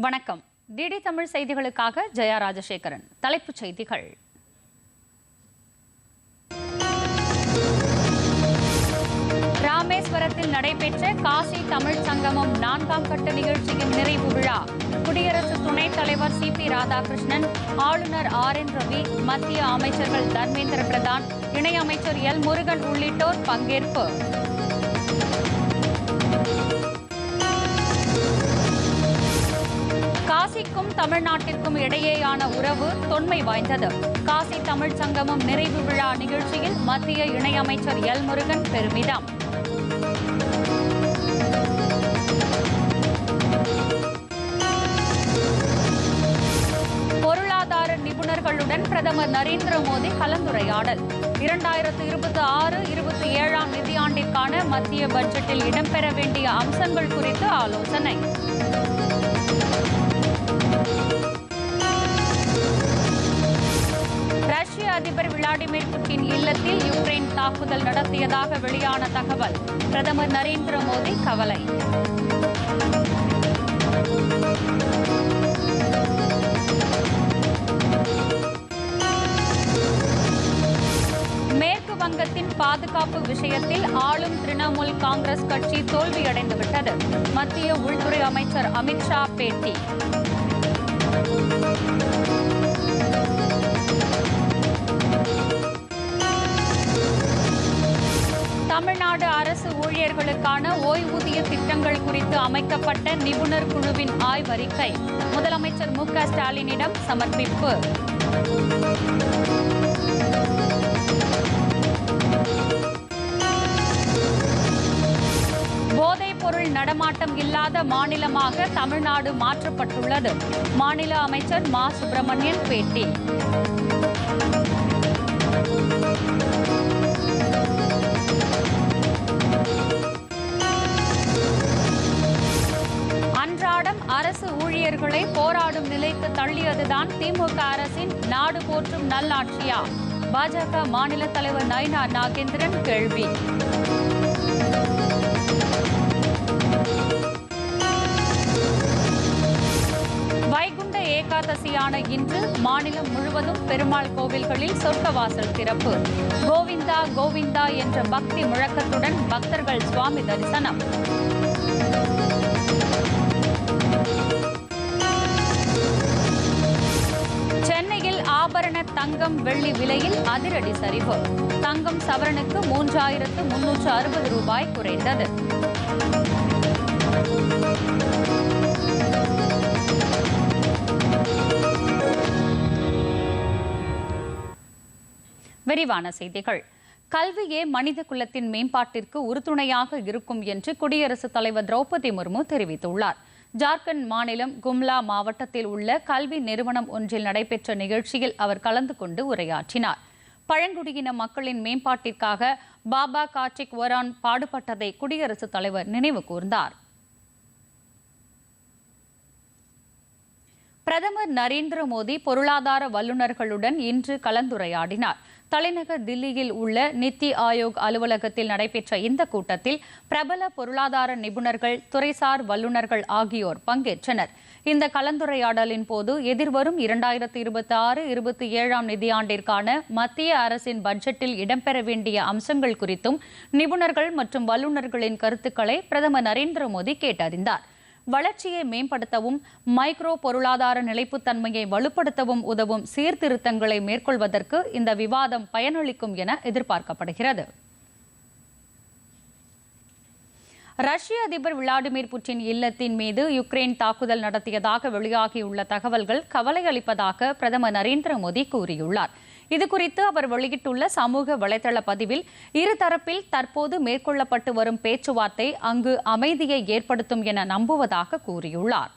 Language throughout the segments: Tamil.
வணக்கம். டிடி தமிழ் செய்திகளுக்காக ஜெயா ராஜசேகரன். தலைப்புச் செய்திகள். ராமேஸ்வரத்தில் நடைபெற்ற காசி தமிழ் சங்கமம் நான்காம் கட்ட நிகழ்ச்சியின் நிறைவு விழா. குடியரசு துணைத் தலைவர் சி பி ராதாகிருஷ்ணன் ஆளுநர் ஆர் என் ரவி மத்திய அமைச்சர்கள் தர்மேந்திர பிரதான் இணையமைச்சர் எல் முருகன் உள்ளிட்டோர் பங்கேற்பு. காசிக்கும் தமிழ்நாட்டிற்கும் இடையேயான உறவு தொன்மை வாய்ந்தது. காசி தமிழ் சங்கமம் நிறைவு விழா நிகழ்ச்சியில் மத்திய இணையமைச்சர் எல் முருகன் பெருமிதம். பொருளாதார நிபுணர்களுடன் பிரதமர் நரேந்திர மோடி கலந்துரையாடல். இரண்டாயிரத்து இருபத்தி ஆறு இருபத்தி ஏழாம் நிதியாண்டிற்கான மத்திய பட்ஜெட்டில் இடம்பெற வேண்டிய அம்சங்கள் குறித்து ஆலோசனை. ரஷ்ய அதிபர் விளாடிமிர் புட்டின் இல்லத்தில் யுக்ரைன் தாக்குதல் நடத்தியதாக வெளியான தகவல். பிரதமர் நரேந்திர மோடி கவலை. மேற்குவங்கத்தின் பாதுகாப்பு விஷயத்தில் ஆளும் திரிணாமுல் காங்கிரஸ் கட்சி தோல்வியடைந்துவிட்டது. மத்திய உள்துறை அமைச்சர் அமித்ஷா பேட்டி. தமிழ்நாடு அரசு ஊழியர்களுக்கான ஓய்வூதிய திட்டங்கள் குறித்து அமைக்கப்பட்ட நிபுணர் குழுவின் ஆய்வறிக்கை. முதலமைச்சர் மு ஸ்டாலினிடம் சமர்ப்பிப்பு. பொருள் நடமாட்டம் இல்லாத மாநிலமாக தமிழ்நாடு மாற்றப்பட்டுள்ளது. மாநில அமைச்சர் மா. சுப்பிரமணியன் பேட்டி. அரசு ஊழியர்களை போராடும் நிலைக்கு தள்ளியதுதான் திமுக அரசின் நாடு போற்றும் நல்லாட்சியா? பாஜக மாநில தலைவர் நயினா நாகேந்திரன் கேள்வி. வைகுண்ட ஏகாதசியான இன்று மாநிலம் முழுவதும் பெருமாள் கோவில்களில் சொர்க்கவாசல் திறப்பு. கோவிந்தா கோவிந்தா என்ற பக்தி முழக்கத்துடன் பக்தர்கள் சுவாமி தரிசனம். தங்கம் வெள்ளி விலையில் அதிரடி சரிவு. தங்கம் சவரனுக்கு மூன்றாயிரத்து முன்னூற்று அறுபது ரூபாய் குறைந்தது. விரிவான செய்திகள். கல்வியே மனித குலத்தின் மேம்பாட்டிற்கு உறுதுணையாக இருக்கும் என்று குடியரசுத் தலைவர் திரௌபதி முர்மு தெரிவித்துள்ளார். ஜார்க்கண்ட் மாநிலம் கும்லா மாவட்டத்தில் உள்ள கல்வி நிறுவனம் ஒன்றில் நடைபெற்ற நிகழ்ச்சியில் அவர் கலந்து கொண்டு உரையாற்றினார். பழங்குடியின மக்களின் மேம்பாட்டிற்காக பாபா கார்த்திக் ஒரான் பாடுபட்டதை குடியரசுத் தலைவர் நினைவு கூர்ந்தார். பிரதமர் நரேந்திர மோடி பொருளாதார வல்லுநர்களுடன் இன்று கலந்துரையாடினார். தலைநகர் தில்லியில் உள்ள நித்தி ஆயோக் அலுவலகத்தில் நடைபெற்ற இந்த கூட்டத்தில் பிரபல பொருளாதார நிபுணர்கள் துறைசார் வல்லுநர்கள் ஆகியோர் பங்கேற்றனர். இந்த கலந்துரையாடலின் போது எதிர்வரும் இரண்டாயிரத்தி இருபத்தி ஆறு இருபத்தி ஏழாம் நிதியாண்டிற்கான மத்திய அரசின் பட்ஜெட்டில் இடம்பெற வேண்டிய அம்சங்கள் குறித்தும் நிபுணர்கள் மற்றும் வல்லுநர்களின் கருத்துக்களை பிரதமர் நரேந்திர மோடி கேட்டறிந்தார். வளர்ச்சியை மேம்படுத்தவும் மைக்ரோ பொருளாதார நிலைப்புத்தன்மையை வலுப்படுத்தவும் உதவும் சீர்திருத்தங்களை மேற்கொள்வதற்கு இந்த விவாதம் பயனளிக்கும் என எதிர்பார்க்கப்படுகிறது. ரஷ்ய அதிபர் விளாடிமிர் புட்டின் இல்லத்தின் மீது யுக்ரைன் தாக்குதல் நடத்தியதாக வெளியாகியுள்ள தகவல்கள் கவலை அளிப்பதாக பிரதமர் நரேந்திர மோடி கூறியுள்ளார். இதுகுறித்து அவர் வெளியிட்டுள்ள சமூக வலைதள பதிவில் இருதரப்பில் தற்போது மேற்கொள்ளப்பட்டு வரும் பேச்சுவார்த்தை அங்கு அமைதியை ஏற்படுத்தும் என நம்புவதாக கூறியுள்ளார்.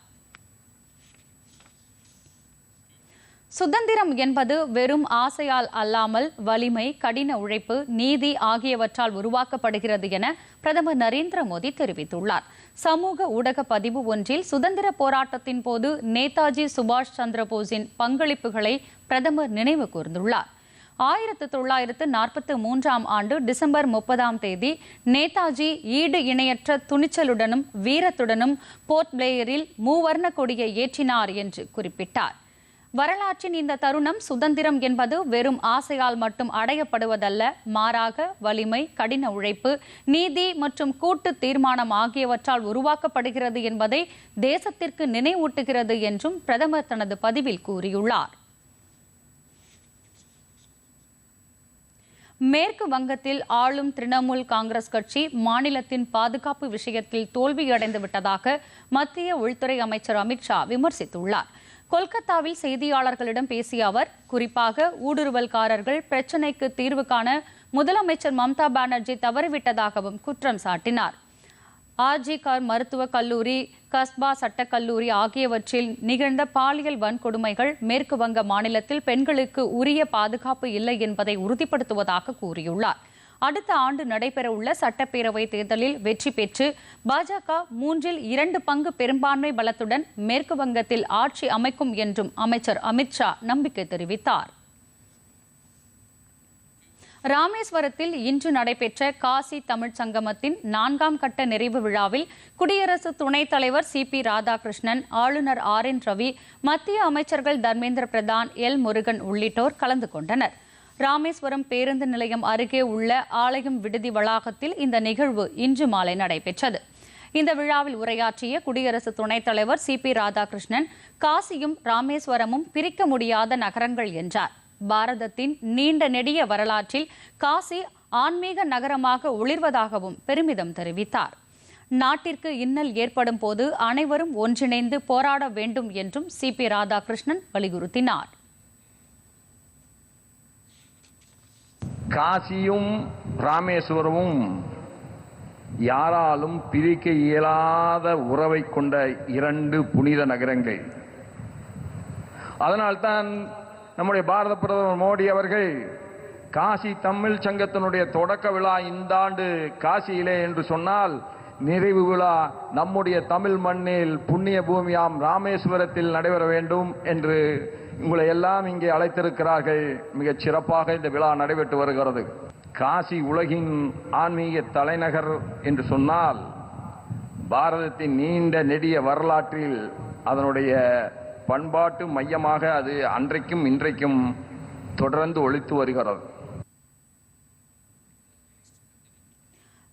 சுதந்திரம் என்பது வெறும் ஆசையால் அல்லாமல் வலிமை கடின உழைப்பு நீதி ஆகியவற்றால் உருவாக்கப்படுகிறது என பிரதமர் நரேந்திர மோடி தெரிவித்துள்ளார். சமூக ஊடக பதிவு ஒன்றில் சுதந்திர போராட்டத்தின் போது நேதாஜி சுபாஷ் சந்திரபோஸின் பங்களிப்புகளை பிரதமர் நினைவு கூர்ந்துள்ளார். ஆயிரத்து தொள்ளாயிரத்து நாற்பத்து மூன்றாம் ஆண்டு டிசம்பர் முப்பதாம் தேதி நேதாஜி ஈடு இணையற்ற துணிச்சலுடனும் வீரத்துடனும் போர்ட் பிளேயரில் மூவர்ண கொடியை ஏற்றினார் என்று குறிப்பிட்டார். வரலாற்றின் இந்த தருணம் சுதந்திரம் என்பது வெறும் ஆசையால் மட்டும் அடையப்படுவதல்ல. மாறாக வலிமை கடின உழைப்பு நீதி மற்றும் கூட்டு தீர்மானம் ஆகியவற்றால் உருவாக்கப்படுகிறது என்பதை தேசத்திற்கு நினைவூட்டுகிறது என்றும் பிரதமர் தனது பதிவில் கூறியுள்ளார். மேற்கு வங்கத்தில் ஆளும் திரிணாமுல் காங்கிரஸ் கட்சி மாநிலத்தின் பாதுகாப்பு விஷயத்தில் தோல்வியடைந்து விட்டதாக மத்திய உள்துறை அமைச்சர் அமித்ஷா விமர்சித்துள்ளார். கொல்கத்தாவில் செய்தியாளர்களிடம் பேசிய அவர் குறிப்பாக ஊடுருவல்காரர்கள் பிரச்சினைக்கு தீர்வு காண முதலமைச்சர் மம்தா பானர்ஜி தவறிவிட்டதாகவும் குற்றம் சாட்டினார். ஆர்ஜி கார் மருத்துவக் கல்லூரி கஸ்பா சட்டக்கல்லூரி ஆகியவற்றில் நிகழ்ந்த பாலியல் வன்கொடுமைகள் மேற்கு வங்க மாநிலத்தில் பெண்களுக்கு உரிய பாதுகாப்பு இல்லை என்பதை உறுதிப்படுத்துவதாக கூறியுள்ளார். அடுத்த ஆண்டு நடைபெறவுள்ள சட்டப்பேரவை தேர்தலில் வெற்றி பெற்று பாஜக மூன்றில் இரண்டு பங்கு பெரும்பான்மை பலத்துடன் மேற்கு வங்கத்தில் ஆட்சி அமைக்கும் என்றும் அமைச்சர் அமித்ஷா நம்பிக்கை தெரிவித்தார். ராமேஸ்வரத்தில் இன்று நடைபெற்ற காசி தமிழ்ச் சங்கமத்தின் நான்காம் கட்ட நிறைவு விழாவில் குடியரசு துணைத் தலைவர் சி பி ராதாகிருஷ்ணன் ஆளுநர் ஆர் என் ரவி மத்திய அமைச்சர்கள் தர்மேந்திர பிரதான் எல் முருகன் உள்ளிட்டோர் கலந்து கொண்டனர். ராமேஸ்வரம் பேருந்து நிலையம் அருகே உள்ள ஆலயம் விடுதி வளாகத்தில் இந்த நிகழ்வு இன்று மாலை நடைபெற்றது. இந்த விழாவில் உரையாற்றிய குடியரசு துணைத் தலைவர் சி பி ராதாகிருஷ்ணன் காசியும் ராமேஸ்வரமும் பிரிக்க முடியாத நகரங்கள் என்றார். பாரதத்தின் நீண்ட நெடிய வரலாற்றில் காசி ஆன்மீக நகரமாக ஒளிர்வதாகவும் பெருமிதம் தெரிவித்தார். நாட்டிற்கு இன்னல் ஏற்படும் போது அனைவரும் ஒன்றிணைந்து போராட வேண்டும் என்றும் சி பி ராதாகிருஷ்ணன் வலியுறுத்தினார். காசியும் ராமேஸ்வரமும் யாராலும் பிரிக்க இயலாத உறவை கொண்ட இரண்டு புனித நகரங்கள். அதனால்தான் நம்முடைய பாரத பிரதமர் மோடி அவர்கள் காசி தமிழ் சங்கத்தினுடைய தொடக்க விழா இந்த ஆண்டு காசியிலே என்று சொன்னால் நிறைவு விழா நம்முடைய தமிழ் மண்ணில் புண்ணிய பூமியாம் ராமேஸ்வரத்தில் நடைபெற வேண்டும் என்று உங்களை எல்லாம் இங்கே அழைத்திருக்கிறார்கள். மிகச் சிறப்பாக இந்த விழா நடைபெற்று வருகிறது. காசி உலகின் ஆன்மீக தலைநகர் என்று சொன்னால் பாரதத்தின் நீண்ட நெடிய வரலாற்றில் அதனுடைய பண்பாட்டு மையமாக அது அன்றைக்கும் இன்றைக்கும் தொடர்ந்து ஒழித்து வருகிறது.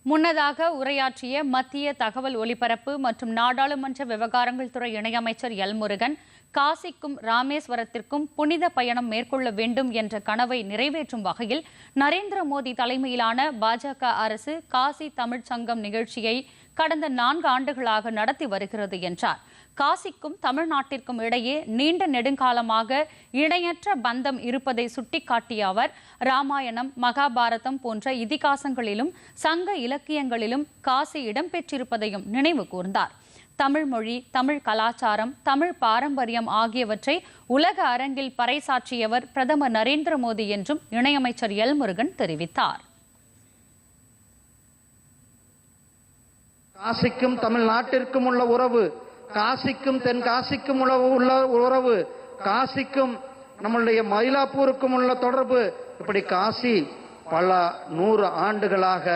முன்னதாக உரையாற்றிய மத்திய தகவல் ஒலிபரப்பு மற்றும் நாடாளுமன்ற விவகாரங்கள் துறை இணையமைச்சர் எல் முருகன் காசிக்கும் ராமேஸ்வரத்திற்கும் புனித பயணம் மேற்கொள்ள வேண்டும் என்ற கனவை நிறைவேற்றும் வகையில் நரேந்திர மோடி தலைமையிலான பாஜக அரசு காசி தமிழ்ச்சங்கம் நிகழ்ச்சியை கடந்த நான்கு ஆண்டுகளாக நடத்தி வருகிறது என்றார். காசிக்கும் தமிழ்நாட்டிற்கும் இடையே நீண்ட நெடுங்காலமாக இணையற்ற பந்தம் இருப்பதை சுட்டிக்காட்டிய அவர் ராமாயணம் மகாபாரதம் போன்ற இதிகாசங்களிலும் சங்க இலக்கியங்களிலும் காசி இடம்பெற்றிருப்பதையும் நினைவு கூர்ந்தார். தமிழ் மொழி தமிழ் கலாச்சாரம் தமிழ் பாரம்பரியம் ஆகியவற்றை உலக அரங்கில் பறைசாற்றியவர் பிரதமர் நரேந்திர மோடி என்றும் இணையமைச்சர் எல் முருகன் தெரிவித்தார். காசிக்கும் தமிழ்நாட்டிற்கும் உள்ள உறவு காசிக்கும் தென்காசிக்கும் உள்ள உள்ள உறவு காசிக்கும் நம்மளுடைய மயிலாப்பூருக்கும் உள்ள தொடர்பு. இப்படி காசி பல நூறு ஆண்டுகளாக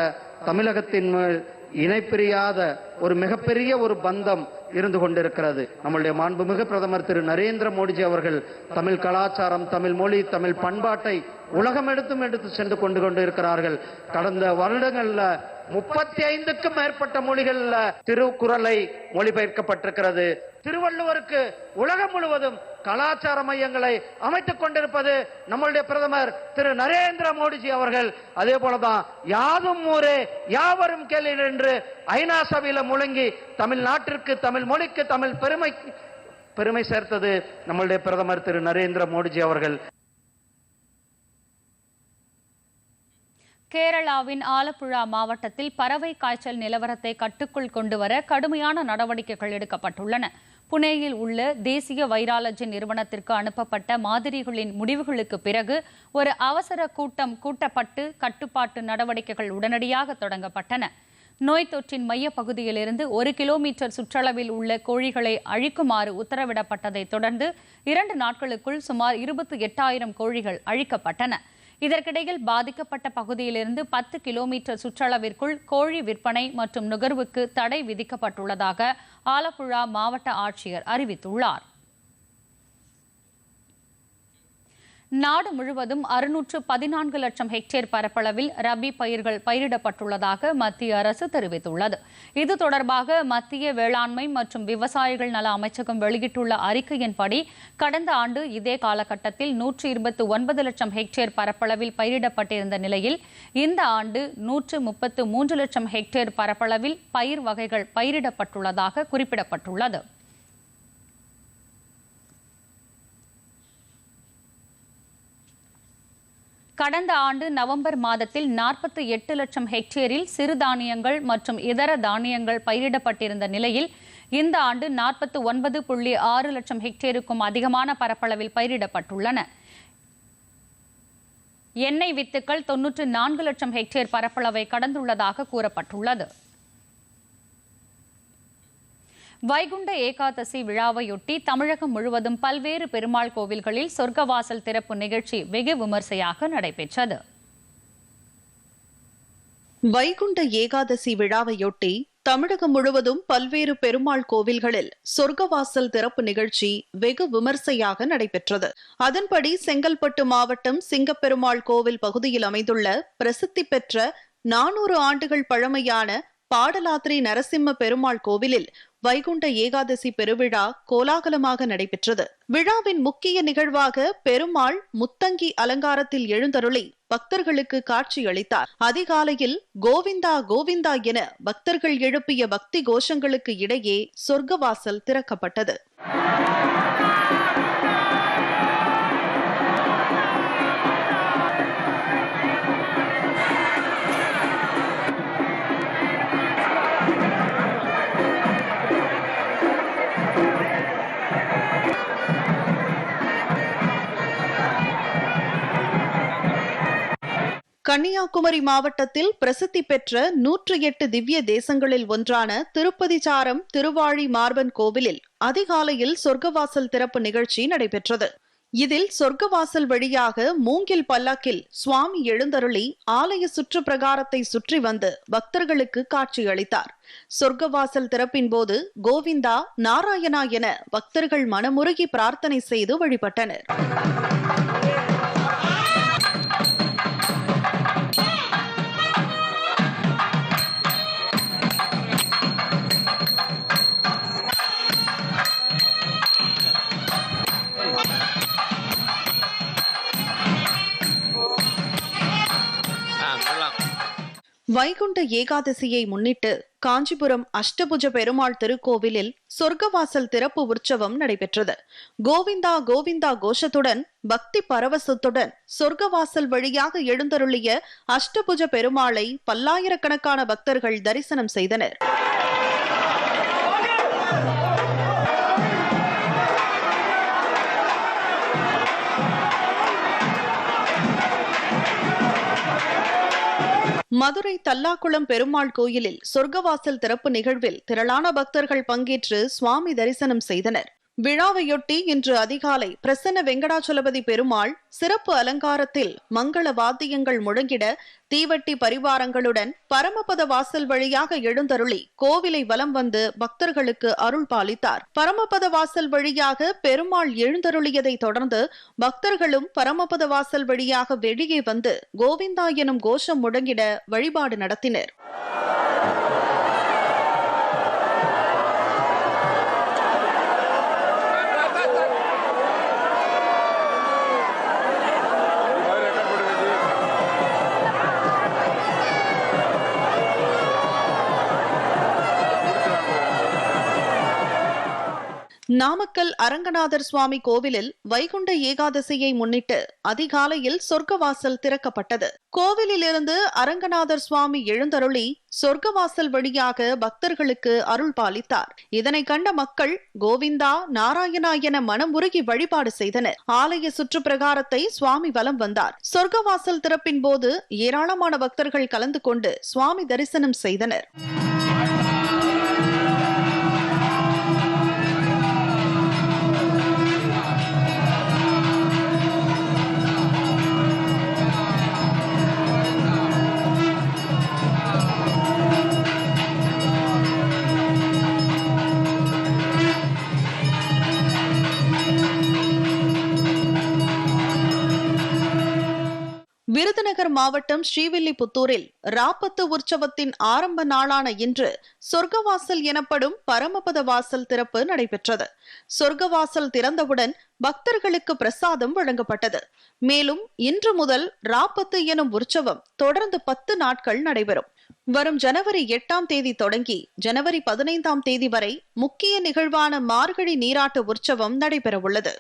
தமிழகத்தின் மேல் இணைப்பிரியாத ஒரு மிகப்பெரிய ஒரு பந்தம் இருந்து கொண்டிருக்கிறது. நம்முடைய மாண்புமிகு பிரதமர் திரு நரேந்திர மோடிஜி அவர்கள் தமிழ் கலாச்சாரம் தமிழ் மொழி தமிழ் பண்பாட்டை உலகம் எடுத்தும் எடுத்து சென்று கொண்டு கொண்டிருக்கிறார்கள். கடந்த வருடங்கள்ல முப்பத்தி ஐந்துக்கும் மேற்பட்ட மொழிகள்ல திருக்குறளை மொழிபெயர்க்கப்பட்டிருக்கிறது. திருவள்ளுவருக்கு உலகம் முழுவதும் கலாச்சார மையங்களை அமைத்துக் கொண்டிருப்பது நம்மளுடைய பிரதமர் திரு நரேந்திர மோடிஜி அவர்கள். அதே போலதான் யாதும் ஊரே யாவரும் கேள்வி என்று ஐநா சபையில முழங்கி தமிழ்நாட்டிற்கு தமிழ் மொழிக்கு தமிழ் பெருமை பெருமை சேர்த்தது நம்மளுடைய பிரதமர் திரு நரேந்திர மோடிஜி அவர்கள். கேரளாவின் ஆலப்புழா மாவட்டத்தில் பறவை காய்ச்சல் நிலவரத்தை கட்டுக்குள் கொண்டுவர கடுமையான நடவடிக்கைகள் எடுக்கப்பட்டுள்ளன. புனேயில் உள்ள தேசிய வைராலஜி நிறுவனத்திற்கு அனுப்பப்பட்ட மாதிரிகளின் முடிவுகளுக்கு பிறகு ஒரு அவசர கூட்டம் கூட்டப்பட்டு கட்டுப்பாட்டு நடவடிக்கைகள் உடனடியாக தொடங்கப்பட்டன. நோய் தொற்றின் மைய பகுதியிலிருந்து ஒரு கிலோமீட்டர் சுற்றளவில் உள்ள கோழிகளை அழிக்குமாறு உத்தரவிடப்பட்டதைத் தொடர்ந்து இரண்டு நாட்களுக்குள் சுமார் இருபத்தி எட்டாயிரம் கோழிகள் அழிக்கப்பட்டன. இதற்கிடையில் பாதிக்கப்பட்ட பகுதியிலிருந்து பத்து கிலோமீட்டர் சுற்றளவிற்குள் கோழி விற்பனை மற்றும் நுகர்வுக்கு தடை விதிக்கப்பட்டுள்ளதாக ஆலப்புழா மாவட்ட ஆட்சியர் அறிவித்துள்ளார். நாடு முழுவதும் அறுநூற்று பதினான்கு லட்சம் ஹெக்டேர் பரப்பளவில் ரபி பயிர்கள் பயிரிடப்பட்டுள்ளதாக மத்திய அரசு தெரிவித்துள்ளது. இது தொடர்பாக மத்திய வேளாண்மை மற்றும் விவசாயிகள் நல அமைச்சகம் வெளியிட்டுள்ள அறிக்கையின்படி கடந்த ஆண்டு இதே காலகட்டத்தில் நூற்று இருபத்தி ஒன்பது லட்சம் ஹெக்டேர் பரப்பளவில் பயிரிடப்பட்டிருந்த நிலையில் இந்த ஆண்டு நூற்று முப்பத்து மூன்று லட்சம் ஹெக்டேர் பரப்பளவில் பயிர் வகைகள் பயிரிடப்பட்டுள்ளதாக குறிப்பிடப்பட்டுள்ளது. கடந்த ஆண்டு நவம்பர் மாதத்தில் நாற்பத்தி எட்டு லட்சம் ஹெக்டேரில் சிறுதானியங்கள் மற்றும் இதர தானியங்கள் பயிரிடப்பட்டிருந்த நிலையில் இந்த ஆண்டு நாற்பத்தி ஒன்பது புள்ளி ஆறு லட்சம் ஹெக்டேருக்கும் அதிகமான பரப்பளவில் பயிரிடப்பட்டுள்ளன. எண்ணெய் வித்துக்கள் தொன்னூற்று நான்கு லட்சம் ஹெக்டேர் பரப்பளவை கடந்துள்ளதாக கூறப்பட்டுள்ளது. வைகுண்ட ஏகாதசி விழாவையொட்டி தமிழகம் முழுவதும் பல்வேறு பெருமாள் கோவில்களில் சொர்க்கவாசல் திறப்பு நிகழ்ச்சி வெகு விமர்சையாக நடைபெற்றது. வைகுண்ட ஏகாதசி விழாவையொட்டி தமிழகம் முழுவதும் பல்வேறு பெருமாள் கோவில்களில் சொர்க்கவாசல் திறப்பு நிகழ்ச்சி வெகு விமர்சையாக நடைபெற்றது. அதன்படி செங்கல்பட்டு மாவட்டம் சிங்கப்பெருமாள் கோவில் பகுதியில் அமைந்துள்ள பிரசித்தி பெற்ற நானூறு ஆண்டுகள் பழமையான பாடலாத்திரி நரசிம்ம பெருமாள் கோவிலில் வைகுண்ட ஏகாதசி பெருவிழா கோலாகலமாக நடைபெற்றது. விழாவின் முக்கிய நிகழ்வாக பெருமாள் முத்தங்கி அலங்காரத்தில் எழுந்தருளி பக்தர்களுக்கு காட்சி அளித்தார் அதிகாலையில் கோவிந்தா கோவிந்தா என பக்தர்கள் எழுப்பிய பக்தி கோஷங்களுக்கு இடையே சொர்க்கவாசல் திறக்கப்பட்டது. கன்னியாகுமரி மாவட்டத்தில் பிரசித்தி பெற்ற நூற்று எட்டு திவ்ய தேசங்களில் ஒன்றான திருப்பதி சாரம் திருவாழி மார்பன் கோவிலில் அதிகாலையில் சொர்க்கவாசல் திறப்பு நிகழ்ச்சி நடைபெற்றது. இதில் சொர்க்கவாசல் வழியாக மூங்கில் பல்லாக்கில் சுவாமி எழுந்தருளி ஆலய சுற்று பிரகாரத்தை சுற்றி வந்து பக்தர்களுக்கு காட்சி அளித்தார். சொர்க்கவாசல் திறப்பின் போது கோவிந்தா நாராயணா என பக்தர்கள் மனமுருகி பிரார்த்தனை செய்து வழிபட்டனர். வைகுண்ட ஏகாதசியை முன்னிட்டு காஞ்சிபுரம் அஷ்டபுஜ பெருமாள் திருக்கோவிலில் சொர்க்கவாசல் திறப்பு உற்சவம் நடைபெற்றது. கோவிந்தா கோவிந்தா கோஷத்துடன் பக்தி பரவசத்துடன் சொர்க்கவாசல் வழியாக எழுந்தருளிய அஷ்டபுஜ பெருமாளை பல்லாயிரக்கணக்கான பக்தர்கள் தரிசனம் செய்தனர். மதுரை தல்லாக்குளம் பெருமாள் கோயிலில் சொர்க்கவாசல் திறப்பு நிகழ்வில் திரளான பக்தர்கள் பங்கேற்று சுவாமி தரிசனம் செய்தனர். விழாவையொட்டி இன்று அதிகாலை பிரசன்ன வெங்கடாச்சலபதி பெருமாள் சிறப்பு அலங்காரத்தில் மங்கள வாத்தியங்கள் முழங்கிட தீவட்டி பரிவாரங்களுடன் பரமபத வாசல் வழியாக எழுந்தருளி கோவிலை வலம் வந்து பக்தர்களுக்கு அருள் பாலித்தார். பரமபத வாசல் வழியாக பெருமாள் எழுந்தருளியதை தொடர்ந்து பக்தர்களும் பரமபத வாசல் வழியாக வெளியே வந்து கோவிந்தா எனும் கோஷம் முழங்கிட வழிபாடு நடத்தினர். நாமக்கல் அரங்கநாதர் சுவாமி கோவிலில் வைகுண்ட ஏகாதசியை முன்னிட்டு அதிகாலையில் சொர்க்கவாசல் திறக்கப்பட்டது. கோவிலிலிருந்து அரங்கநாதர் சுவாமி எழுந்தருளி சொர்க்கவாசல் வழியாக பக்தர்களுக்கு அருள் பாலித்தார். இதனை கண்ட மக்கள் கோவிந்தா நாராயணா என மனமுருகி வழிபாடு செய்தனர். ஆலய சுற்று பிரகாரத்தை சுவாமி வலம் வந்தார். சொர்க்கவாசல் திறப்பின் போது ஏராளமான பக்தர்கள் கலந்து கொண்டு சுவாமி தரிசனம் செய்தனர். மாவட்டம் ஸ்ரீவில்லிபுத்தூரில் ராப்பத்து உற்சவத்தின் ஆரம்ப நாளான இன்று சொர்க்கவாசல் எனப்படும் பரமபத வாசல் திறப்பு நடைபெற்றது. சொர்க்கவாசல் திறந்தவுடன் பக்தர்களுக்கு பிரசாதம் வழங்கப்பட்டது. மேலும் இன்று முதல் ராப்பத்து எனும் உற்சவம் தொடர்ந்து பத்து நாட்கள் நடைபெறும். வரும் ஜனவரி எட்டாம் தேதி தொடங்கி ஜனவரி பதினைந்தாம் தேதி வரை முக்கிய நிகழ்வான மார்கழி நீராட்டு உற்சவம் நடைபெறவுள்ளது.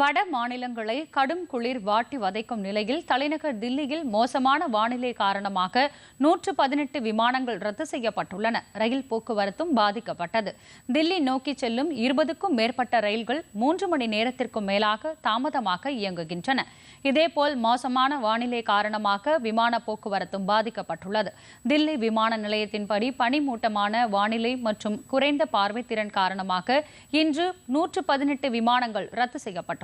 வட மாநிலங்களை கடும் குளிர் வாட்டி வதைக்கும் நிலையில் தலைநகர் தில்லியில் மோசமான வானிலை காரணமாக நூற்று பதினெட்டு விமானங்கள் ரத்து செய்யப்பட்டுள்ளன. ரயில் போக்குவரத்தும் பாதிக்கப்பட்டது. தில்லி நோக்கி செல்லும் இருபதுக்கும் மேற்பட்ட ரயில்கள் மூன்று மணி நேரத்திற்கும் மேலாக தாமதமாக இயங்குகின்றன. இதேபோல் மோசமான வானிலை காரணமாக விமான போக்குவரத்தும் பாதிக்கப்பட்டுள்ளது. தில்லி விமான நிலையத்தின்படி பனிமூட்டமான வானிலை மற்றும் குறைந்த பார்வைத்திறன் காரணமாக இன்று நூற்று பதினெட்டு விமானங்கள் ரத்து செய்யப்பட்டுள்ளன.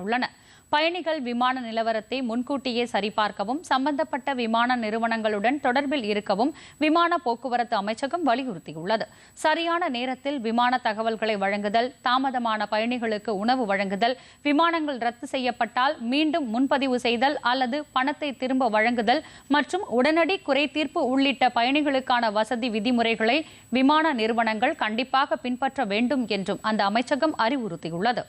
பயணிகள் விமான நிலவரத்தை முன்கூட்டியே சரிபார்க்கவும் சம்பந்தப்பட்ட விமான நிறுவனங்களுடன் தொடர்பில் இருக்கவும் விமான போக்குவரத்து அமைச்சகம் வலியுறுத்தியுள்ளது. சரியான நேரத்தில் விமான தகவல்களை வழங்குதல் தாமதமான பயணிகளுக்கு உணவு வழங்குதல் விமானங்கள் ரத்து செய்யப்பட்டால் மீண்டும் முன்பதிவு செய்தல் அல்லது பணத்தை திரும்ப வழங்குதல் மற்றும் உடனடி குறை தீர்ப்பு உள்ளிட்ட பயணிகளுக்கான வசதி விதிமுறைகளை விமான நிறுவனங்கள் கண்டிப்பாக பின்பற்ற வேண்டும் என்றும் அந்த அமைச்சகம் அறிவுறுத்தியுள்ளது.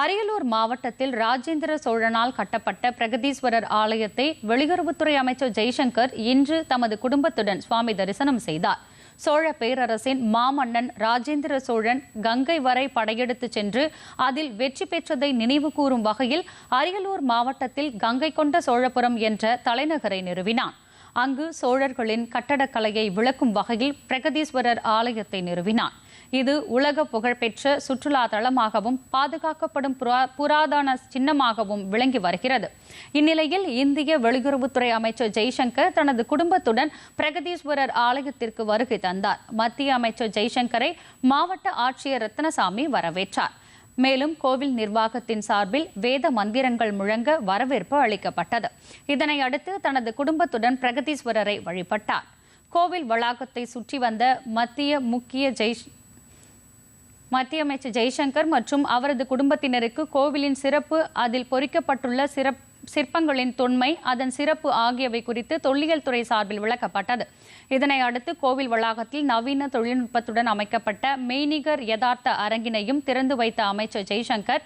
அரியலூர் மாவட்டத்தில் ராஜேந்திர சோழனால் கட்டப்பட்ட பிரகதீஸ்வரர் ஆலயத்தை வெளியுறவுத்துறை அமைச்சர் ஜெய்சங்கர் இன்று தமது குடும்பத்துடன் சுவாமி தரிசனம் செய்தார். சோழ பேரரசின் மாமன்னன் ராஜேந்திர சோழன் கங்கை வரை படையெடுத்து சென்று அதில் வெற்றி பெற்றதை நினைவு கூறும் வகையில் அரியலூர் மாவட்டத்தில் கங்கை கொண்ட சோழபுரம் என்ற தலைநகரை நிறுவினான். அங்கு சோழர்களின் கட்டடக்கலையை விளக்கும் வகையில் பிரகதீஸ்வரர் ஆலயத்தை நிறுவினான். இது உலக புகழ்பெற்ற சுற்றுலா தலமாகவும் பாதுகாக்கப்படும் புரா- புராதன சின்னமாகவும் விளங்கி வருகிறது. இந்நிலையில் இந்திய வெளியுறவுத்துறை அமைச்சர் ஜெய்சங்கர் தனது குடும்பத்துடன் பிரகதீஸ்வரர் ஆலயத்திற்கு வருகை தந்தார். மத்திய அமைச்சர் ஜெய்சங்கரை மாவட்ட ஆட்சியர் ரத்னசாமி வரவேற்றார். மேலும் கோவில் நிர்வாகத்தின் சார்பில் வேத மந்திரங்கள் முழங்க வரவேற்பு அளிக்கப்பட்டது. இதனை அடுத்து தனது குடும்பத்துடன் பிரகதீஸ்வரரை வழிபட்டார். கோவில் வளாகத்தை சுற்றி வந்த மத்திய முக்கிய ஜெய் மத்திய அமைச்சர் ஜெய்சங்கர் மற்றும் அவரது குடும்பத்தினருக்கு கோவிலின் சிறப்பு அதில் பொறிக்கப்பட்டுள்ள சிறப் சிற்பங்களின் தொன்மை அதன் சிறப்பு ஆகியவை குறித்து தொல்லியல் துறை சார்பில் விளக்கப்பட்டது. இதனை அடுத்து கோவில் வளாகத்தில் நவீன தொழில்நுட்பத்துடன் அமைக்கப்பட்ட மெய்நிகர் யதார்த்த அரங்கினையும் திறந்து வைத்த அமைச்சர் ஜெய்சங்கர்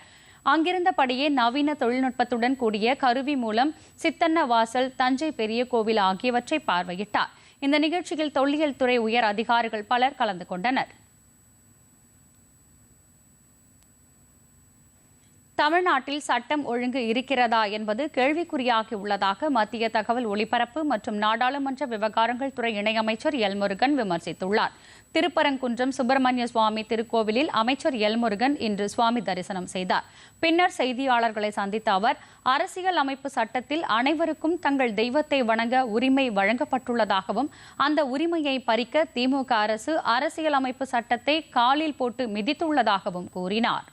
அங்கிருந்தபடியே நவீன தொழில்நுட்பத்துடன் கூடிய கருவி மூலம் சித்தன்ன வாசல் தஞ்சை பெரிய கோவில் ஆகியவற்றை பார்வையிட்டார். இந்த நிகழ்ச்சியில் தொல்லியல் துறை உயர் அதிகாரிகள் பலர் கலந்து கொண்டனர். தமிழ்நாட்டில் சட்டம் ஒழுங்கு இருக்கிறதா என்பது கேள்விக்குறியாகி உள்ளதாக மத்திய தகவல் ஒலிபரப்பு மற்றும் நாடாளுமன்ற விவகாரங்கள் துறை இணையமைச்சர் எல்முருகன் விமர்சித்துள்ளார். திருப்பரங்குன்றம் சுப்பிரமணிய சுவாமி திருக்கோவிலில் அமைச்சர் எல்முருகன் இன்று சுவாமி தரிசனம் செய்தார். பின்னர் செய்தியாளர்களை சந்தித்த அவர் அரசியல் அமைப்பு சட்டத்தில் அனைவருக்கும் தங்கள் தெய்வத்தை வணங்க உரிமை வழங்கப்பட்டுள்ளதாகவும் அந்த உரிமையை பறிக்க திமுக அரசு அரசியல் அமைப்பு சட்டத்தை காலில் போட்டு மிதித்துள்ளதாகவும் கூறினார்.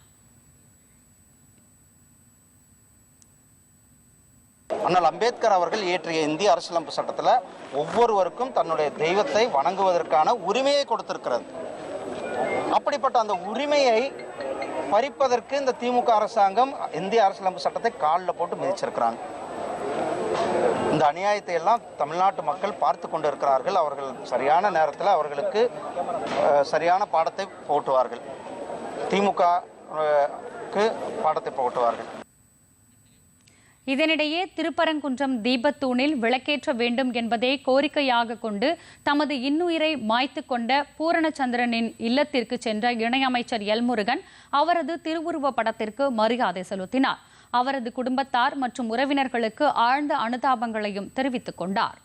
அண்ணல் அம்பேத்கர் அவர்கள் இயற்றிய இந்திய அரசியலமைப்பு சட்டத்தில் ஒவ்வொருவருக்கும் தன்னுடைய தெய்வத்தை வணங்குவதற்கான உரிமையை கொடுத்திருக்கிறது. அப்படிப்பட்ட அந்த உரிமையை பறிப்பதற்கு இந்த திமுக அரசாங்கம் இந்திய அரசியலமைப்பு சட்டத்தை காலில் போட்டு மிதிச்சிருக்கிறாங்க. இந்த அநியாயத்தை எல்லாம் தமிழ்நாட்டு மக்கள் பார்த்து கொண்டு இருக்கிறார்கள் அவர்கள் சரியான நேரத்தில் அவர்களுக்கு சரியான பாடத்தை போட்டுவார்கள். திமுக பாடத்தை போட்டுவார்கள். இதனிடையே திருப்பரங்குன்றம் தீபத்தூணில் விளக்கேற்ற வேண்டும் என்பதை கோரிக்கையாக கொண்டு தமது இன்னுயிரை மாய்த்து கொண்ட பூரணச்சந்திரனின் இல்லத்திற்கு சென்ற இணையமைச்சர் எல்முருகன் அவரது திருவுருவ படத்திற்கு மரியாதை செலுத்தினார். அவரது குடும்பத்தார் மற்றும் உறவினர்களுக்கு ஆழ்ந்த அனுதாபங்களையும் தெரிவித்துக் கொண்டார்.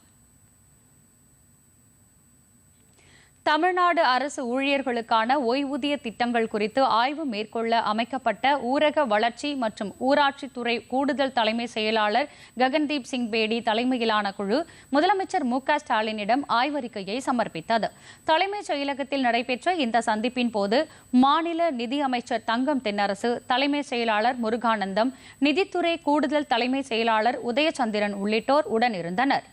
தமிழ்நாடு அரசு ஊழியர்களுக்கான ஓய்வூதிய திட்டங்கள் குறித்து ஆய்வு மேற்கொள்ள அமைக்கப்பட்ட ஊரக வளர்ச்சி மற்றும் ஊராட்சித்துறை கூடுதல் தலைமை செயலாளர் ககன்தீப் சிங் பேடி தலைமையிலான குழு முதலமைச்சர் மு க ஸ்டாலினிடம் ஆய்வறிக்கையை சமர்ப்பித்தது. தலைமைச் செயலகத்தில் நடைபெற்ற இந்த சந்திப்பின் போது மாநில நிதியமைச்சர் தங்கம் தென்னரசு தலைமைச் செயலாளர் முருகானந்தம் நிதித்துறை கூடுதல் தலைமை செயலாளர் உதயச்சந்திரன் உள்ளிட்டோர் உடனிருந்தனர்.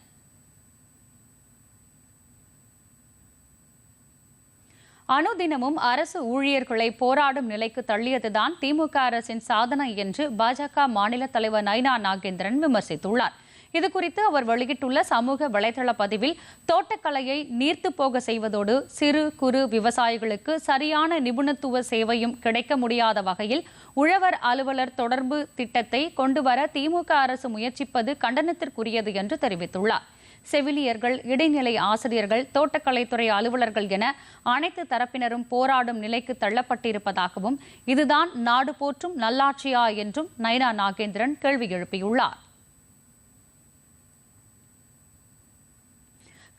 அனுதினமும் அரசு ஊழியர்களை போராடும் நிலைக்கு தள்ளியதுதான் திமுக அரசின் சாதனை என்று பாஜக மாநில தலைவர் நைனா நாகேந்திரன் விமர்சித்துள்ளார். இதுகுறித்து அவர் வெளியிட்டுள்ள சமூக வலைதள பதிவில் தோட்டக்கலையை நீர்த்து போக செய்வதோடு சிறு குறு விவசாயிகளுக்கு சரியான நிபுணத்துவ சேவையும் கிடைக்க முடியாத வகையில் உழவர் அலுவலர் தொடர்பு திட்டத்தை கொண்டுவர திமுக அரசு முயற்சிப்பது கண்டனத்திற்குரியது என்று தெரிவித்துள்ளார். செவிலியர்கள் இடைநிலை ஆசிரியர்கள் தோட்டக்கலைத்துறை அலுவலர்கள் என அனைத்து தரப்பினரும் போராடும் நிலைக்கு தள்ளப்பட்டிருப்பதாகவும் இதுதான் நாடு போற்றும் நல்லாட்சியா என்றும் நயனா நாகேந்திரன் கேள்வி எழுப்பியுள்ளார்.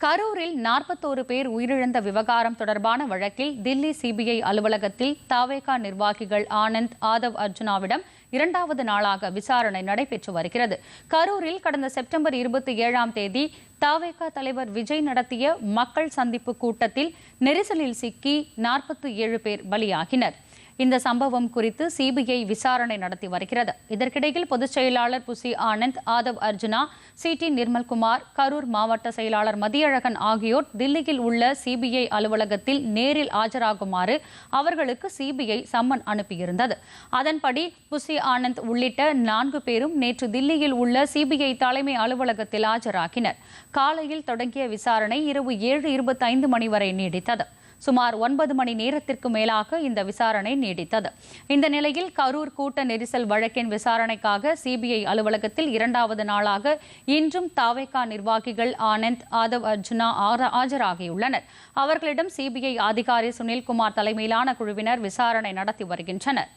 கரூரில் நாற்பத்தோரு பேர் உயிரிழந்த விவகாரம் தொடர்பான வழக்கில் தில்லி சிபிஐ அலுவலகத்தில் தாவேகா நிர்வாகிகள் ஆனந்த் ஆதவ் அர்ஜுனாவிடம் இரண்டாவது நாளாக விசாரணை நடைபெற்று வருகிறது. கரூரில் கடந்த செப்டம்பர் இருபத்தி ஏழாம் தேதி தாவேகா தலைவர் விஜய் நடத்திய மக்கள் சந்திப்பு கூட்டத்தில் நெரிசலில் சிக்கி நாற்பத்தி ஏழு பேர் பலியாகினர். இந்த சம்பவம் குறித்து சிபிஐ விசாரணை நடத்தி வருகிறது. இதற்கிடையில் பொதுச் செயலாளர் புசி ஆனந்த் ஆதவ் அர்ஜுனா சி டி நிர்மல்குமார் கரூர் மாவட்ட செயலாளர் மதியழகன் ஆகியோர் தில்லியில் உள்ள சிபிஐ அலுவலகத்தில் நேரில் ஆஜராகுமாறு அவர்களுக்கு சிபிஐ சம்மன் அனுப்பியிருந்தது. அதன்படி புசி ஆனந்த் உள்ளிட்ட நான்கு பேரும் நேற்று தில்லியில் உள்ள சிபிஐ தலைமை அலுவலகத்தில் ஆஜராகினர். காலையில் தொடங்கிய விசாரணை இரவு ஏழு இருபத்தைந்து மணி வரை நீடித்தது. சுமார் ஒன்பது மணி நேரத்திற்கு மேலாக இந்த விசாரணை நீடித்தது. இந்த நிலையில் கரூர் கூட்ட நெரிசல் வழக்கின் விசாரணைக்காக சிபிஐ அலுவலகத்தில் இரண்டாவது நாளாக இன்றும் தாவேகா நிர்வாகிகள் ஆனந்த் ஆதவ் அர்ஜுனா ஆஜராகியுள்ளனர். அவர்களிடம் சிபிஐ அதிகாரி சுனில்குமார் தலைமையிலான குழுவினர் விசாரணை நடத்தி வருகின்றனர்.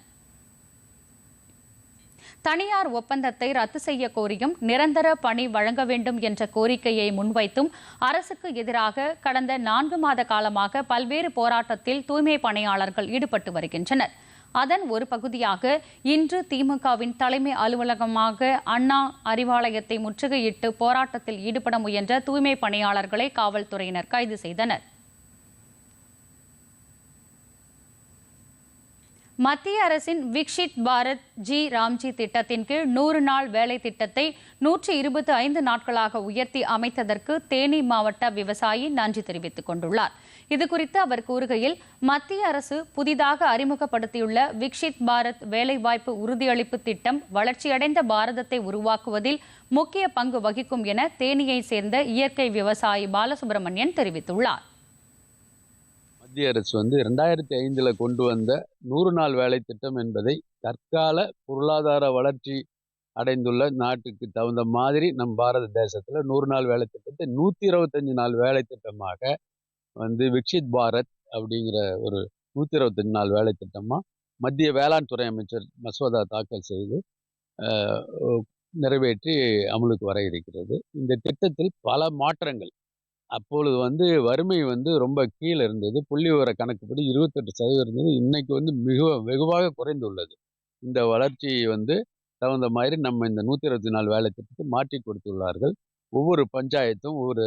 தனியார் ஒப்பந்தத்தை ரத்து செய்ய கோரியும் நிரந்தர பணி வழங்க வேண்டும் என்ற கோரிக்கையை முன்வைத்தும் அரசுக்கு எதிராக கடந்த நான்கு மாத காலமாக பல்வேறு போராட்டத்தில் தூய்மை பணியாளர்கள் ஈடுபட்டு வருகின்றனர். அதன் ஒரு பகுதியாக இன்று திமுகவின் தலைமை அலுவலகமாக அண்ணா அறிவாலயத்தை முற்றுகையிட்டு போராட்டத்தில் ஈடுபட முயன்ற தூய்மை பணியாளர்களை காவல்துறையினர் கைது செய்தனர். மத்திய அரசின் விக்ஷித் பாரத் ஜி ராம்ஜி திட்டத்தின் கீழ் நூறு நாள் வேலை திட்டத்தை நூற்றி இருபத்தி ஐந்து நாட்களாக உயர்த்தி அமைத்ததற்கு தேனி மாவட்ட விவசாயி நன்றி தெரிவித்துக் கொண்டுள்ளார். இதுகுறித்து அவர் கூறுகையில் மத்திய அரசு புதிதாக அறிமுகப்படுத்தியுள்ள விக்ஷித் பாரத் வேலைவாய்ப்பு உறுதியளிப்பு திட்டம் வளர்ச்சியடைந்த பாரதத்தை உருவாக்குவதில் முக்கிய பங்கு வகிக்கும் என தேனியை சேர்ந்த இயற்கை விவசாயி பாலசுப்ரமணியன் தெரிவித்துள்ளார். மத்திய அரசு வந்து ரெண்டாயிரத்தி ஐந்தில் கொண்டு வந்த நூறு நாள் வேலை திட்டம் என்பதை தற்கால பொருளாதார வளர்ச்சி அடைந்துள்ள நாட்டுக்கு தகுந்த மாதிரி நம் பாரத தேசத்தில் நூறு நாள் வேலை திட்டத்தை நூற்றி இருபத்தஞ்சு நாள் வேலை திட்டமாக வந்து விக்ஷித் பாரத் அப்படிங்கிற ஒரு நூற்றி இருபத்தஞ்சு நாள் வேலை திட்டமாக மத்திய வேளாண் துறை அமைச்சர் மசோதா தாக்கல் செய்து நிறைவேற்றி அமலுக்கு வர இருக்கிறது. இந்த திட்டத்தில் பல மாற்றங்கள் அப்பொழுது வந்து வறுமை வந்து ரொம்ப கீழே இருந்தது. புள்ளி விவர கணக்குப்படி இருபத்தெட்டு சதவீதம் இருந்தது. இன்னைக்கு வந்து மிக வெகுவாக குறைந்துள்ளது. இந்த வளர்ச்சி வந்து தகுந்த மாதிரி நம்ம இந்த நூற்றி இருபத்தி நாலு வேலை திட்டத்தை மாற்றி கொடுத்துள்ளார்கள். ஒவ்வொரு பஞ்சாயத்தும் ஒவ்வொரு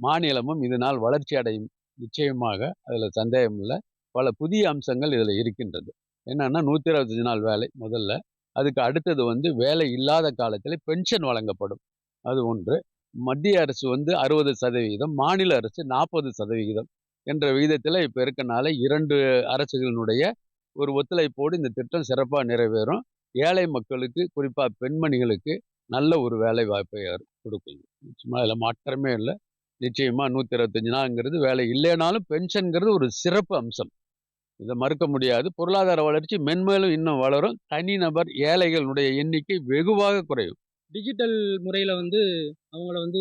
மாநிலமும் இதனால் வளர்ச்சி அடையும் நிச்சயமாக அதில் சந்தேகம் இல்லை. பல புதிய அம்சங்கள் இதில் இருக்கின்றது. என்னென்னா நூற்றி இருபத்தஞ்சு நாள் வேலை முதல்ல. அதுக்கு அடுத்தது வந்து வேலை இல்லாத காலத்தில் பென்ஷன் வழங்கப்படும். அது ஒன்று. மத்திய அரசு வந்து அறுபது சதவிகிதம் மாநில அரசு நாற்பது சதவிகிதம் என்ற விகிதத்தில் இப்போ இருக்கனால இரண்டு அரசுகளினுடைய ஒரு ஒத்துழைப்போடு இந்த திட்டம் சிறப்பாக நிறைவேறும். ஏழை மக்களுக்கு குறிப்பாக பெண்மணிகளுக்கு நல்ல ஒரு வேலை வாய்ப்பை ஏற்~ கொடுக்கும் நிச்சயமாக அதில் மாற்றமே இல்லை. நிச்சயமாக நூற்றி இருபத்தஞ்சு நாள்ங்கிறது வேலை இல்லைனாலும் பென்ஷன்கிறது ஒரு சிறப்பு அம்சம். இதை மறுக்க முடியாது. பொருளாதார வளர்ச்சி மென்மேலும் இன்னும் வளரும். தனிநபர் ஏழைகளுடைய எண்ணிக்கை வெகுவாக குறையும். டிஜிட்டல் முறையில் வந்து அவங்கள வந்து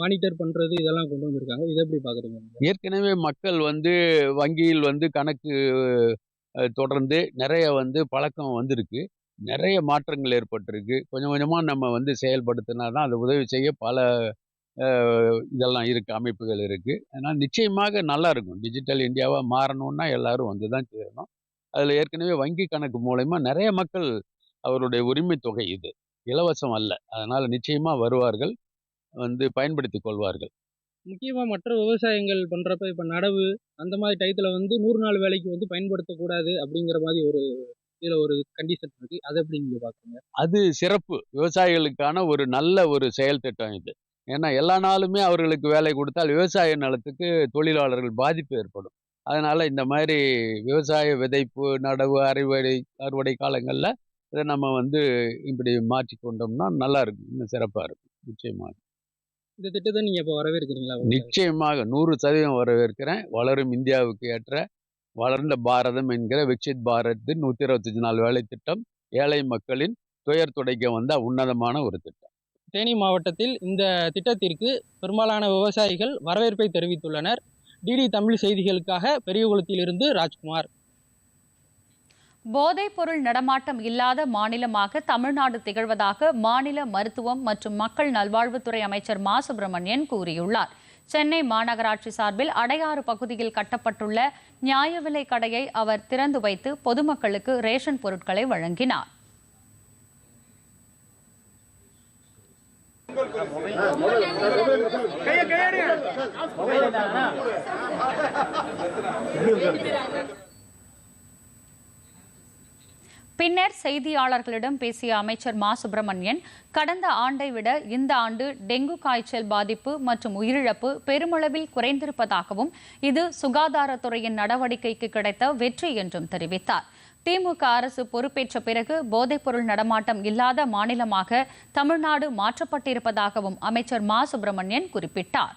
மானிட்டர் பண்ணுறது இதெல்லாம் கொண்டு வந்திருக்காங்க. இதை எப்படி பார்க்குறீங்க ஏற்கனவே மக்கள் வந்து வங்கியில் வந்து கணக்கு தொடர்ந்து நிறைய வந்து பழக்கம் வந்திருக்கு. நிறைய மாற்றங்கள் ஏற்பட்டிருக்கு. கொஞ்சம் கொஞ்சமாக நம்ம வந்து செயல்படுத்தினா தான் அதை உதவி செய்ய பல இதெல்லாம் இருக்குது அமைப்புகள் இருக்குது அதனால் நிச்சயமாக நல்லா இருக்கும். டிஜிட்டல் இந்தியாவாக மாறணும்னா எல்லாரும் வந்து தான் சேரணும். அதில் ஏற்கனவே வங்கி கணக்கு மூலயமா நிறைய மக்கள் அவருடைய உரிமை தொகை இது. இலவசம் அல்ல. அதனால் நிச்சயமாக வருவார்கள் வந்து பயன்படுத்தி கொள்வார்கள். முக்கியமாக மற்ற விவசாயங்கள் பண்ணுறப்ப இப்போ நடவு அந்த மாதிரி டயத்தில் வந்து நூறு நாள் வேலைக்கு வந்து பயன்படுத்தக்கூடாது அப்படிங்கிற மாதிரி ஒரு இதில் ஒரு கண்டிஷன் இருக்குது அதை எப்படி நீங்கள் பார்க்குறீங்க? அது சிறப்பு. விவசாயிகளுக்கான ஒரு நல்ல ஒரு செயல் திட்டம் இது. ஏன்னா எல்லா நாளுமே அவர்களுக்கு வேலை கொடுத்தால் விவசாய நிலத்துக்கு தொழிலாளர்கள் பாதிப்பு ஏற்படும். அதனால இந்த மாதிரி விவசாய விதைப்பு நடவு அறுவடை அறுவடை காலங்களில் இதை நம்ம வந்து இப்படி மாற்றி கொண்டோம்னா நல்லா இருக்கும். இன்னும் சிறப்பாக இருக்கும். நிச்சயமாக. இந்த திட்டத்தை நீங்கள் இப்போ வரவேற்கிறீங்களா? நிச்சயமாக. நூறு சதவீதம் வரவேற்கிறேன். வளரும் இந்தியாவுக்கு ஏற்ற வளர்ந்த பாரதம் என்கிற விக்சித் பாரத் நூற்றி இருபத்தஞ்சு நாள் வேலை திட்டம் ஏழை மக்களின் துயர் துடைக்க வந்த உன்னதமான ஒரு திட்டம். தேனி மாவட்டத்தில் இந்த திட்டத்திற்கு பெரும்பாலான விவசாயிகள் வரவேற்பை தெரிவித்துள்ளனர். டிடி தமிழ் செய்திகளுக்காக பெரியகுளத்திலிருந்து ராஜ்குமார். போதைப்பொருள் நடமாட்டம் இல்லாத மாநிலமாக தமிழ்நாடு திகழ்வதாக மாநில மருத்துவம் மற்றும் மக்கள் நல்வாழ்வுத்துறை அமைச்சர் மா. சுப்பிரமணியன் கூறியுள்ளார். சென்னை மாநகராட்சி சார்பில் அடையாறு பகுதியில் கட்டப்பட்டுள்ள நியாய விலை கடையை அவர் திறந்து வைத்து பொதுமக்களுக்கு ரேஷன் பொருட்களை வழங்கினார். பின்னர் செய்தியாளர்களிடம் பேசிய அமைச்சர் மா. சுப்பிரமணியன் கடந்த ஆண்டை விட இந்த ஆண்டு டெங்கு காய்ச்சல் பாதிப்பு மற்றும் உயிரிழப்பு பெருமளவில் குறைந்திருப்பதாகவும் இது சுகாதாரத்துறையின் நடவடிக்கைக்கு கிடைத்த வெற்றி என்றும் தெரிவித்தார். திமுக அரசு பொறுப்பேற்ற பிறகு போதைப்பொருள் நடமாட்டம் இல்லாத மாநிலமாக தமிழ்நாடு மாற்றப்பட்டிருப்பதாகவும் அமைச்சர் மா. சுப்பிரமணியன் குறிப்பிட்டார்.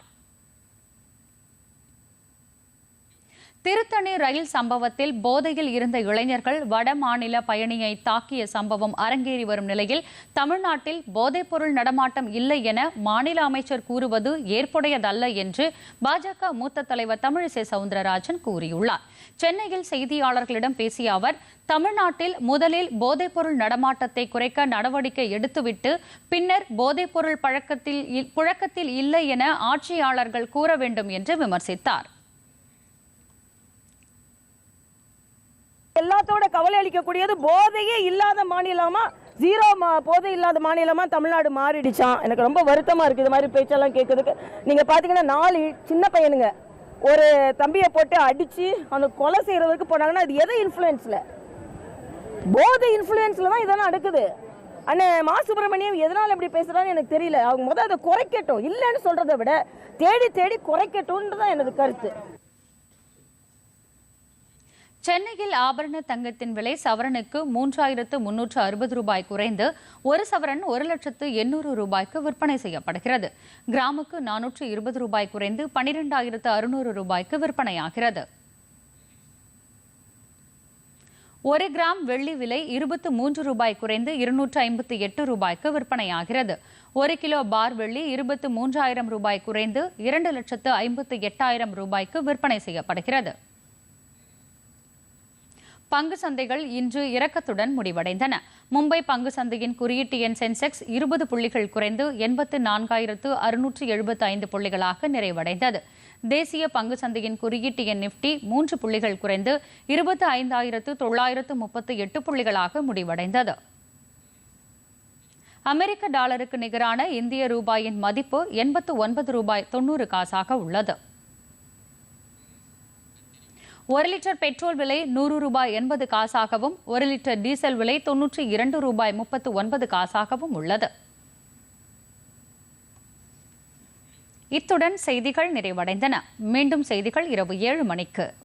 திருத்தணி ரயில் சம்பவத்தில் போதையில் இருந்த இளைஞர்கள் வட மாநில பயணியை தாக்கிய சம்பவம் அரங்கேறி வரும் நிலையில் தமிழ்நாட்டில் போதைப்பொருள் நடமாட்டம் இல்லை என மாநில அமைச்சர் கூறுவது ஏற்புடையதல்ல என்று பாஜக மூத்த தலைவர் தமிழிசை சவுந்தரராஜன் கூறியுள்ளார். சென்னையில் செய்தியாளர்களிடம் பேசிய அவர் தமிழ்நாட்டில் முதலில் போதைப்பொருள் நடமாட்டத்தை குறைக்க நடவடிக்கை எடுத்துவிட்டு பின்னர் போதைப்பொருள் பழக்கத்தில் புழக்கத்தில் இல்லை என ஆட்சியாளர்கள் கூற வேண்டும் என்று விமர்சித்தார். எல்லாத்தோட கவலை அளிக்கக்கூடியது போதையே இல்லாத மாநிலமா? ஜீரோ மா போதை இல்லாத மாநிலமா தமிழ்நாடு மாறிடுச்சான் எனக்கு ரொம்ப வருத்தமா இருக்கு இது மாதிரி பேச்செல்லாம் கேட்கறதுக்கு. நீங்க பாத்தீங்கன்னா நாலு சின்ன பையனுங்க. ஒரு தம்பியை போட்டு அடிச்சு அந்த கொலை செய்யறதுக்கு போனாங்கன்னா அது எதை இன்ஃபுளுன்ஸ்ல போதை இன்ஃபுளுன்ஸ்ல தான் இதெல்லாம் நடக்குது. அண்ணே மா சுப்பிரமணியம் எதனால் இப்படி பேசுறான்னு எனக்கு தெரியல. அவங்க முதல் அதை குறைக்கட்டும். இல்லைன்னு சொல்றதை விட தேடி தேடி குறைக்கட்டும்ன்றது தான் எனது கருத்து. சென்னையில் ஆபரண தங்கத்தின் விலை சவரனுக்கு மூன்றாயிரத்து முன்னூற்று அறுபது ரூபாய் குறைந்து ஒரு சவரன் ஒரு லட்சத்து எண்ணூறு ரூபாய்க்கு விற்பனை செய்யப்படுகிறது. கிராமுக்கு நானூற்று இருபது ரூபாய் குறைந்து பனிரெண்டாயிரத்து அறுநூறு ரூபாய்க்கு விற்பனையாகிறது. ஒரு கிராம் வெள்ளி விலை இருபத்து மூன்று ரூபாய் குறைந்து இருநூற்று ஐம்பத்தி எட்டு ரூபாய்க்கு விற்பனையாகிறது. ஒரு கிலோ பார் வெள்ளி இருபத்து மூன்றாயிரம் ரூபாய் குறைந்து இரண்டு லட்சத்து ஐம்பத்து எட்டாயிரம் ரூபாய்க்கு விற்பனை செய்யப்படுகிறது. பங்கு சந்தைகள் இன்று இறக்கத்துடன் முடிவடைந்தன. மும்பை பங்கு சந்தையின் குறியீட்டு எண் சென்செக்ஸ் இருபது புள்ளிகள் குறைந்து எண்பத்து நான்காயிரத்து அறுநூற்று எழுபத்து ஐந்து புள்ளிகளாக நிறைவடைந்தது. தேசிய பங்கு சந்தையின் குறியீட்டு எண் நிப்டி மூன்று புள்ளிகள் குறைந்து இருபத்து ஐந்தாயிரத்து தொள்ளாயிரத்து முப்பத்து எட்டு புள்ளிகளாக முடிவடைந்தது. அமெரிக்க டாலருக்கு நிகரான இந்திய ரூபாயின் மதிப்பு எண்பத்து ஒன்பது ரூபாய் தொன்னூறு காசாக உள்ளது. ஒரு லிட்டர் பெட்ரோல் விலை நூறு ரூபாய் எண்பது காசாகவும் ஒரு லிட்டர் டீசல் விலை தொன்னூற்றி இரண்டு ரூபாய் முப்பத்து ஒன்பது காசாகவும் உள்ளது. இத்துடன் செய்திகள் நிறைவடைந்தன. மீண்டும் செய்திகள் இரவு ஏழு மணிக்கு.